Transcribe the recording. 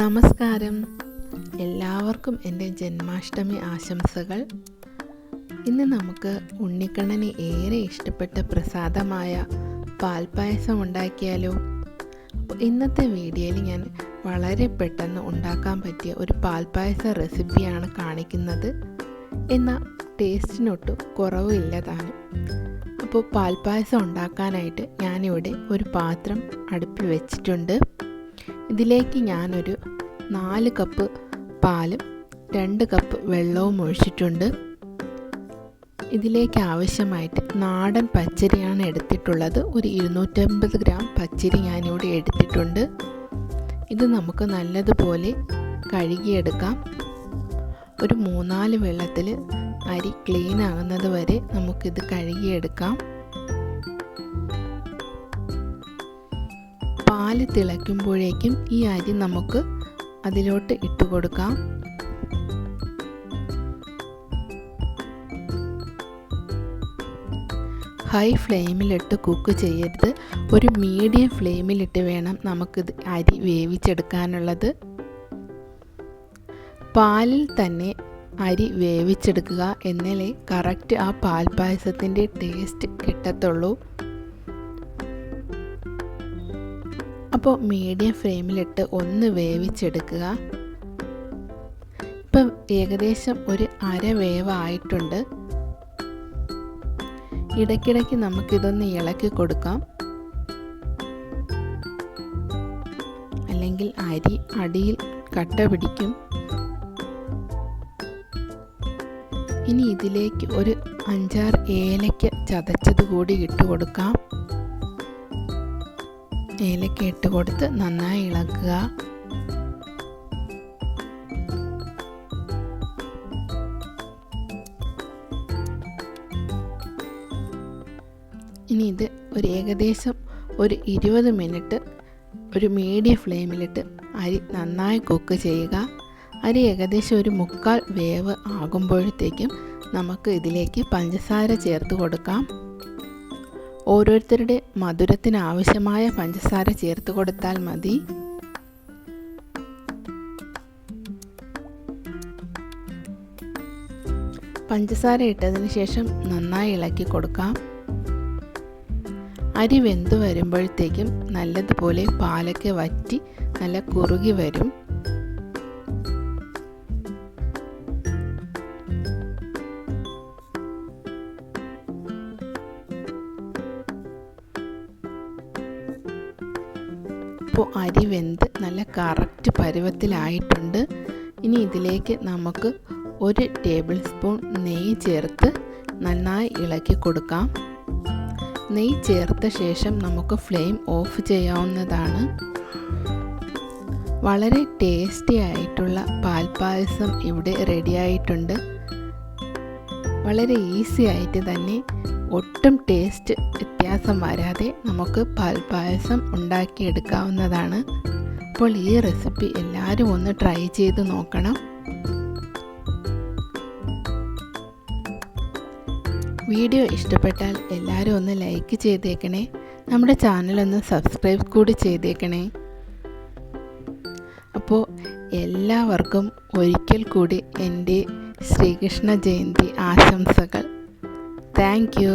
നമസ്കാരം. എല്ലാവർക്കും എന്റെ ജന്മാഷ്ടമി ആശംസകൾ. ഇന്ന് നമുക്ക് ഉണ്ണിക്കണ്ണന് ഏറെ ഇഷ്ടപ്പെട്ട പ്രസാദമായ പാൽപ്പായസം ഉണ്ടാക്കിയാലോ ഇന്നത്തെ വീഡിയോയിൽ ഞാൻ വളരെ പെട്ടെന്ന് ഉണ്ടാക്കാൻ പറ്റിയ ഒരു പാൽപ്പായസ റെസിപ്പിയാണ് കാണിക്കുന്നത്. എന്നാൽ ടേസ്റ്റിനൊട്ടും കുറവില്ല താനും അപ്പോൾ പാൽപ്പായസം ഉണ്ടാക്കാനായിട്ട് ഞാനിവിടെ ഒരു പാത്രം അടുപ്പിൽ വെച്ചിട്ടുണ്ട്. ഇതിലേക്ക് ഞാനൊരു നാല് കപ്പ് പാലും രണ്ട് കപ്പ് വെള്ളവും ഒഴിച്ചിട്ടുണ്ട്. ഇതിലേക്ക് ആവശ്യമായിട്ട് നാടൻ പച്ചരിയാണ് എടുത്തിട്ടുള്ളത്. ഒരു ഇരുന്നൂറ്റമ്പത് ഗ്രാം പച്ചരി ഞാനിവിടെ എടുത്തിട്ടുണ്ട്. ഇത് നമുക്ക് നല്ലതുപോലെ കഴുകിയെടുക്കാം. ഒരു മൂന്നാൽ വെള്ളത്തിൽ അരി ക്ലീൻ ആകുന്നത് വരെ നമുക്കിത് കഴുകിയെടുക്കാം. പാൽ തിളയ്ക്കുമ്പോഴേക്കും ഈ അരി നമുക്ക് അതിലോട്ട് ഇട്ട് കൊടുക്കാം. ഹൈ ഫ്ലെയിമിലിട്ട് കുക്ക് ചെയ്യരുത്. ഒരു മീഡിയം ഫ്ലെയിമിലിട്ട് വേണം നമുക്കിത് അരി വേവിച്ചെടുക്കാനുള്ളത്. പാലിൽ തന്നെ അരി വേവിച്ചെടുക്കുക എന്നാലേ കറക്റ്റ് ആ പാൽ പാൽപ്പായസത്തിന്റെ ടേസ്റ്റ് കിട്ടത്തുള്ളൂ. അപ്പോൾ മീഡിയം ഫ്ലെയിമിലിട്ട് ഒന്ന് വേവിച്ചെടുക്കുക. ഇപ്പം ഏകദേശം ഒരു അര വേവായിട്ടുണ്ട്. ഇടയ്ക്കിടയ്ക്ക് നമുക്കിതൊന്ന് ഇളക്കി കൊടുക്കാം. അല്ലെങ്കിൽ അരി അടിയിൽ കട്ട പിടിക്കും. ഇനി ഇതിലേക്ക് ഒരു അഞ്ചാറ് ഏലയ്ക്ക ചതച്ചത് കൂടി ഇട്ട് കൊടുക്കാം. ഏലക്ക ഇട്ട് കൊടുത്ത് നന്നായി ഇളക്കുക. ഇനി ഇത് ഒരു ഏകദേശം ഒരു ഇരുപത് മിനിറ്റ് ഒരു മീഡിയം ഫ്ലെയിമിലിട്ട് അരി നന്നായി കുക്ക് ചെയ്യുക. അരി ഏകദേശം ഒരു മുക്കാൽ വേവ് ആകുമ്പോഴത്തേക്കും നമുക്ക് ഇതിലേക്ക് പഞ്ചസാര ചേർത്ത് കൊടുക്കാം. ഓരോരുത്തരുടെ മധുരത്തിന് ആവശ്യമായ പഞ്ചസാര ചേർത്ത് കൊടുത്താൽ മതി. പഞ്ചസാര ഇട്ടതിന് ശേഷം നന്നായി ഇളക്കി കൊടുക്കാം. അരി വെന്ത് വരുമ്പോഴത്തേക്കും നല്ലതുപോലെ പാലൊക്കെ വറ്റി നല്ല കുറുകി വരും. ഇപ്പോൾ അരി വെന്ത് നല്ല കറക്റ്റ് പരുവത്തിലായിട്ടുണ്ട്. ഇനി ഇതിലേക്ക് നമുക്ക് ഒരു ടേബിൾ സ്പൂൺ നെയ്യ് ചേർത്ത് നന്നായി ഇളക്കി കൊടുക്കാം. നെയ്യ് ചേർത്ത ശേഷം നമുക്ക് ഫ്ലെയിം ഓഫ് ചെയ്യാവുന്നതാണ്. വളരെ ടേസ്റ്റി ആയിട്ടുള്ള പാൽപ്പായസം ഇവിടെ റെഡിയായിട്ടുണ്ട് വളരെ ഈസി ആയിട്ട് തന്നെ ഒട്ടും ടേസ്റ്റ് വ്യത്യാസം വരാതെ നമുക്ക് പാൽപ്പായസം ഉണ്ടാക്കിയെടുക്കാവുന്നതാണ്. അപ്പോൾ ഈ റെസിപ്പി എല്ലാവരും ഒന്ന് ട്രൈ ചെയ്ത് നോക്കണം. വീഡിയോ ഇഷ്ടപ്പെട്ടാൽ എല്ലാവരും ഒന്ന് ലൈക്ക് ചെയ്തേക്കണേ. നമ്മുടെ ചാനലൊന്ന് സബ്സ്ക്രൈബ് കൂടി ചെയ്തേക്കണേ. അപ്പോൾ എല്ലാവർക്കും ഒരിക്കൽ കൂടി എന്റെ ശ്രീകൃഷ്ണ ജയന്തി ആശംസകൾ. தேங்க்யூ